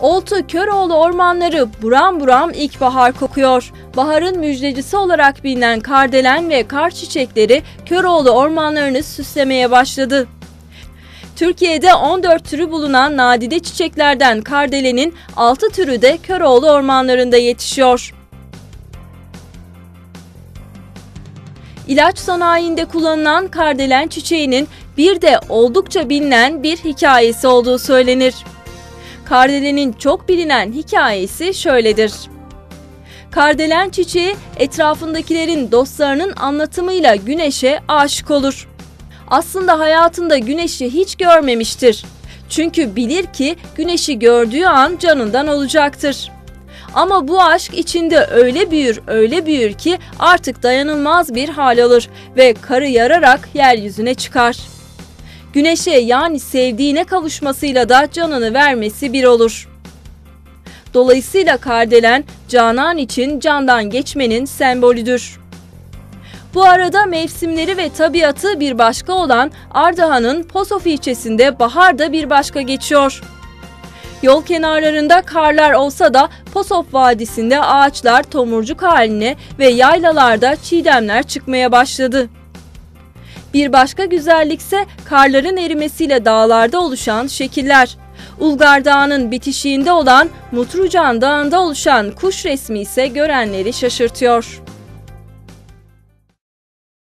Oltu Köroğlu ormanları buram buram ilkbahar kokuyor. Baharın müjdecisi olarak bilinen kardelen ve kar çiçekleri Köroğlu ormanlarını süslemeye başladı. Türkiye'de 14 türü bulunan nadide çiçeklerden kardelenin 6 türü de Köroğlu ormanlarında yetişiyor. İlaç sanayinde kullanılan kardelen çiçeğinin bir de oldukça bilinen bir hikayesi olduğu söylenir. Kardelenin çok bilinen hikayesi şöyledir. Kardelen çiçeği etrafındakilerin dostlarının anlatımıyla güneşe aşık olur. Aslında hayatında güneşi hiç görmemiştir. Çünkü bilir ki güneşi gördüğü an canından olacaktır. Ama bu aşk içinde öyle büyür, öyle büyür ki artık dayanılmaz bir hal alır ve karı yararak yeryüzüne çıkar. Güneşe yani sevdiğine kavuşmasıyla da canını vermesi bir olur. Dolayısıyla kardelen canan için candan geçmenin sembolüdür. Bu arada mevsimleri ve tabiatı bir başka olan Ardahan'ın Posof ilçesinde bahar da bir başka geçiyor. Yol kenarlarında karlar olsa da Posof Vadisi'nde ağaçlar tomurcuk haline ve yaylalarda çiğdemler çıkmaya başladı. Bir başka güzellikse karların erimesiyle dağlarda oluşan şekiller. Ulgar Dağı'nın bitişiğinde olan Mutrucan Dağı'nda oluşan kuş resmi ise görenleri şaşırtıyor.